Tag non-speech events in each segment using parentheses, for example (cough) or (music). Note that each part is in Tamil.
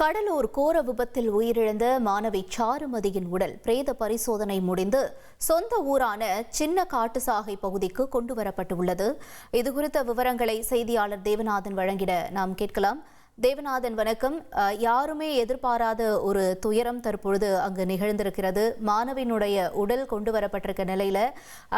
கடலூர் கோர விபத்தில் உயிரிழந்த மாணவி சாருமதியின் உடல் பிரேத பரிசோதனை முடிந்து சொந்த ஊரான சின்ன காட்டுசாகை பகுதிக்கு கொண்டு வரப்பட்டுள்ளது. இதுகுறித்த விவரங்களை செய்தியாளர் தேவநாதன் வழங்கிட நாம் கேட்கலாம். தேவநாதன் வணக்கம். யாருமே எதிர்பாராத ஒரு துயரம் தற்பொழுது அங்கு நிகழ்ந்திருக்கிறது. மாணவியினுடைய உடல் கொண்டு வரப்பட்டிருக்க நிலையில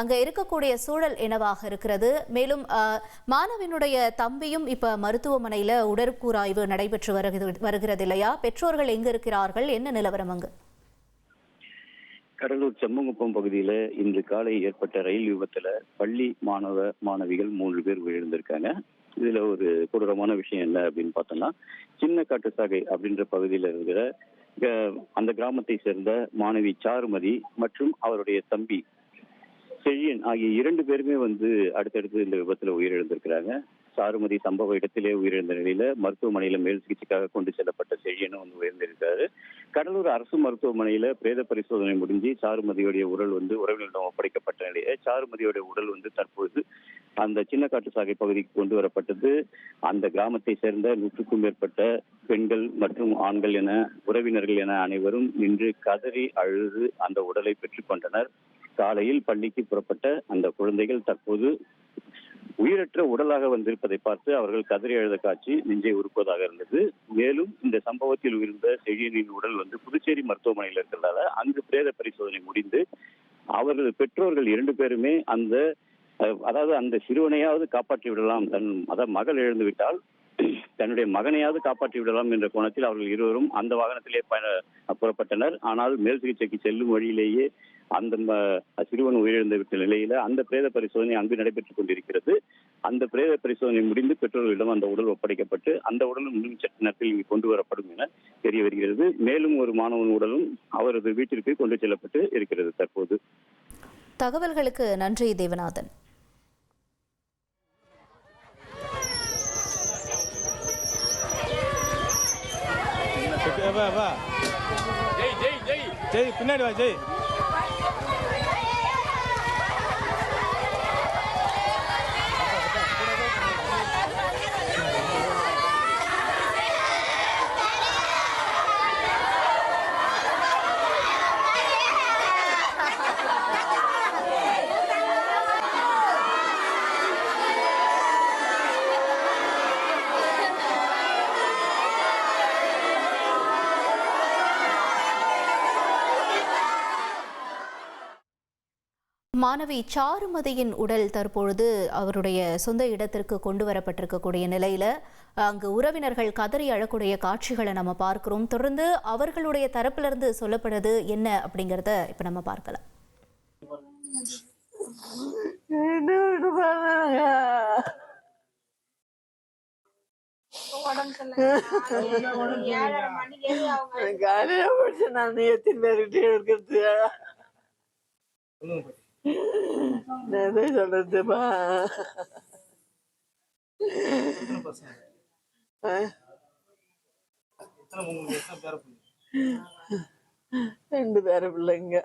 அங்க இருக்கக்கூடிய சூழல் என்னவாக இருக்கிறது? மேலும் மாணவினுடைய மாணவியினுடைய தம்பியும் இப்ப மருத்துவமனையில உடற்கூராய்வு நடைபெற்று வருகிறது வருகிறது இல்லையா பெற்றோர்கள் எங்க இருக்கிறார்கள்? என்ன நிலவரம் அங்கு? கடலூர் செம்மங்குப்பம் பகுதியில இன்று காலை ஏற்பட்ட ரயில் விபத்துல பள்ளி மாணவ மாணவிகள் மூன்று பேர் உயிரிழந்திருக்காங்க. இதுல ஒரு கொடூரமான விஷயம் என்ன அப்படின்னு பார்த்தோம்னா சின்ன காட்டுசாகை அப்படின்ற பகுதியில இருக்கிற அந்த கிராமத்தை சேர்ந்த மாணவி சாருமதி மற்றும் அவருடைய தம்பி செழியன் ஆகிய இரண்டு பேருமே வந்து அடுத்தடுத்து இந்த விபத்துல உயிரிழந்திருக்கிறாங்க. சாருமதி சம்பவ இடத்திலே உயிரிழந்த நிலையில மருத்துவமனையில மேல் சிகிச்சைக்காக கொண்டு செல்லப்பட்ட செழியனும் வந்து உயர்ந்திருக்காரு. கடலூர் அரசு மருத்துவமனையில பிரேத பரிசோதனை முடிஞ்சு சாருமதியுடைய உடல் வந்து உறவினரிடம் ஒப்படைக்கப்பட்ட நிலையில சாருமதியுடைய உடல் வந்து தற்பொழுது அந்த சின்ன காட்டுசாகை பகுதிக்கு கொண்டு வரப்பட்டது. அந்த கிராமத்தை சேர்ந்த நூற்றுக்கும் மேற்பட்ட பெண்கள் மற்றும் ஆண்கள் என உறவினர்கள் என அனைவரும் நின்று கதறி அழுது அந்த உடலை பெற்றுக் கொண்டனர். காலையில் பள்ளிக்கு புறப்பட்ட அந்த குழந்தைகள் தற்போது உயிரற்ற உடலாக வந்திருப்பதை பார்த்து அவர்கள் கதறி எழுத காட்சி நெஞ்சை உருப்பதாக இருந்தது. மேலும் இந்த சம்பவத்தில் உயிர்ந்த செழியனின் உடல் வந்து புதுச்சேரி மருத்துவமனையில் இருக்கிறதால அங்கு பிரேத பரிசோதனை முடிந்து அவர்களது பெற்றோர்கள் இரண்டு பேருமே அந்த அதாவது அந்த சிறுவனையாவது காப்பாற்றி விடலாம். தன் அதாவது மகள் இழந்து விட்டால் (clears throat) தன்னுடைய மகனையாவது காப்பாற்றி விடலாம் என்ற கோணத்தில் அவர்கள் இருவரும் அந்த வாகனத்திலே புறப்பட்டனர். ஆனால் மேல் சிகிச்சைக்கு செல்லும் வழியிலேயே அந்த சிறுவன் உயிரிழந்து விட்ட நிலையில அந்த பிரேத பரிசோதனை அங்கு நடைபெற்றுக் கொண்டிருக்கிறது. அந்த பிரேத பரிசோதனை முடிந்து பெற்றோர்களிடம் அந்த உடல் ஒப்படைக்கப்பட்டு அந்த உடலும் இன்னும் சற்று நேரத்தில் இங்கு கொண்டு வரப்படும் என தெரிய வருகிறது. மேலும் ஒரு மாணவன் உடலும் அவரது வீட்டிற்கு கொண்டு செல்லப்பட்டு இருக்கிறது தற்போது. தகவல்களுக்கு நன்றி தேவநாதன். வா வா. ஜெய் ஜெய் ஜெய். ஜெய் பின்னாடி வா ஜெய். மாணவி சாருமதியின் உடல் தற்பொழுது அவருடைய சொந்த இடத்திற்கு கொண்டு வரப்பட்டிருக்கக்கூடிய நிலையில அங்கு உறவினர்கள் கதறி அழக்கூடிய காட்சிகளை நம்ம பார்க்கிறோம். தொடர்ந்து அவர்களுடைய தரப்பிலிருந்து சொல்லப்படுறது என்ன அப்படிங்கிறத இப்ப நம்ம பார்க்கலாம். என்ன காலையில படிச்சு நான் எத்தனை இருக்கிறது. (laughs) எதை சொல்றதுப்பா? ரெண்டு பேர பிள்ளைங்க.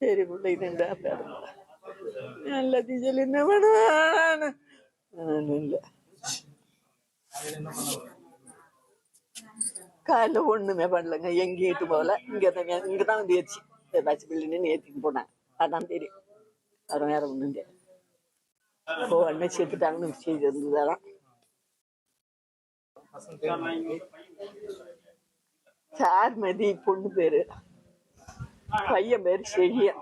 சரி பிள்ளைங்க ரெண்டா பேர எல்லாத்தையும் சொல்லி என்ன பண்ணுவேன் இல்லை. காலைல ஒண்ணுமே பண்ணலங்க. எங்கேயும் போகல. இங்க தான் இங்க தான் வந்து ஏற்றி ஏதாச்சும் பில்லுன்னு ஏற்றிட்டு போனேன். அதான் தெரியும். அது வேற ஒண்ணும் தெரியாது இப்போ அண்ணன் செத்துட்டாங்கன்னு மெசேஜ் இருந்ததெல்லாம் சார் மதி பொண்ணு பேரு பையன் பேரு செழியன்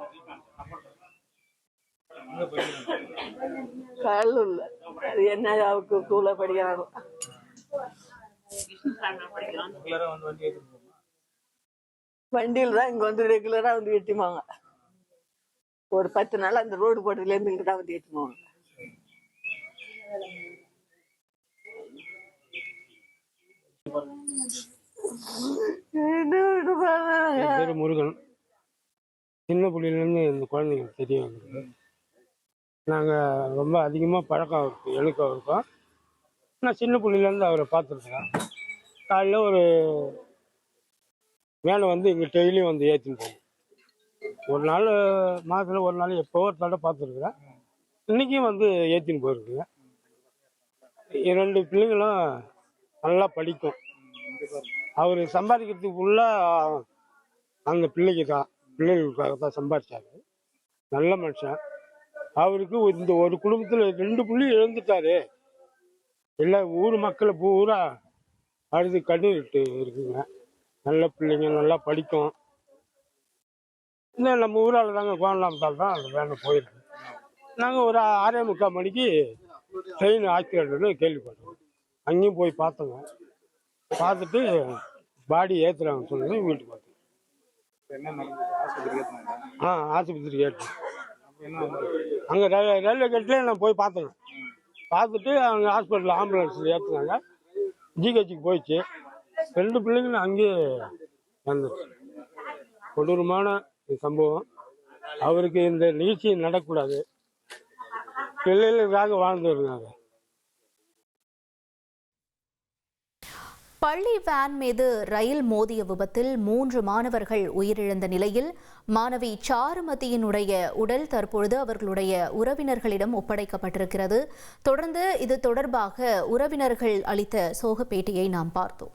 கடலூர்ல அது என்ன அவருக்கு கூல படிக்கிறாங்க வண்டியில தான் இங்க வந்து ரெகுலரா வந்து ஏற்றிமாங்க ஒரு பத்து நாள் அந்த ரோடு போட்டதுல இருந்து தான் வந்து ஏற்றிமாங்க பேர் முருகன். சின்ன புள்ளியிலேருந்து இந்த குழந்தைங்களுக்கு தெரியும் எங்களுக்கு நாங்கள் ரொம்ப அதிகமாக பழக்கம் இருக்கு எழுக்கம் இருக்கோம். நான் சின்ன புள்ளியிலேருந்து அவரை பார்த்துருக்கேன். காலையில் ஒரு வேனை வந்து இங்கே டெய்லியும் வந்து ஏற்றின்னு போகும் ஒரு நாள் மாதத்தில் ஒரு நாள் எப்போ ஒரு தடவை பார்த்துருக்குறேன். இன்றைக்கும் வந்து ஏற்றின்னு போயிருக்குங்க. இரண்டு பிள்ளைங்களும் நல்லா படிக்கும். அவர் சம்பாதிக்கிறதுக்கு ஃபுல்லாக அந்த பிள்ளைக்கு தான் பிள்ளைகளுக்காக தான் சம்பாதிச்சாரு. நல்ல மனுஷன். அவருக்கு இந்த ஒரு குடும்பத்தில் ரெண்டு புள்ளி இழந்துட்டாரு. எல்லா ஊர் மக்களை பூரா அழுது கண்ணீர் இருக்குங்க. நல்ல பிள்ளைங்க நல்லா படிக்கும். இல்லை நம்ம ஊரால் தாங்க கோவலாமத்தால் தான் அது வேணும் போயிருக்கு. நாங்கள் ஒரு ஆறே முக்கால் மணிக்கு ட்ரெயின் ஆக்சிடென்ட்னு கேள்விப்பட்டோம். அங்கேயும் போய் பார்த்தோங்க. பார்த்துட்டு பாடி ஏற்றுறாங்க சொல்லி வீட்டுக்கு பார்த்தோம் என்ன ஆ ஆஸ்பத்திரி ஏற்றோம் அங்கே ரயில்வே ரயில்வே கேட்லேயே நான் போய் பார்த்தேங்க. பார்த்துட்டு அங்கே ஹாஸ்பிட்டலில் ஆம்புலன்ஸில் ஏற்றுனாங்க ஜிஹெச்சுக்கு போயிடுச்சு ரெண்டு பிள்ளைங்களும் அங்கேயே வந்துச்சு கொடூரமான சம்பவம். அவருக்கு இந்த நிகழ்ச்சி நடக்கக்கூடாது பிள்ளைகளுக்காக வாழ்ந்து பள்ளி வேன் மீது ரயில் மோதிய விபத்தில் மூன்று மாணவர்கள் உயிரிழந்த நிலையில் மாணவி சாருமதியினுடைய உடல் தற்பொழுது அவர்களுடைய உறவினர்களிடம் ஒப்படைக்கப்பட்டிருக்கிறது. தொடர்ந்து இது தொடர்பாக உறவினர்கள் அளித்த சோக பேட்டியை நாம் பார்த்தோம்.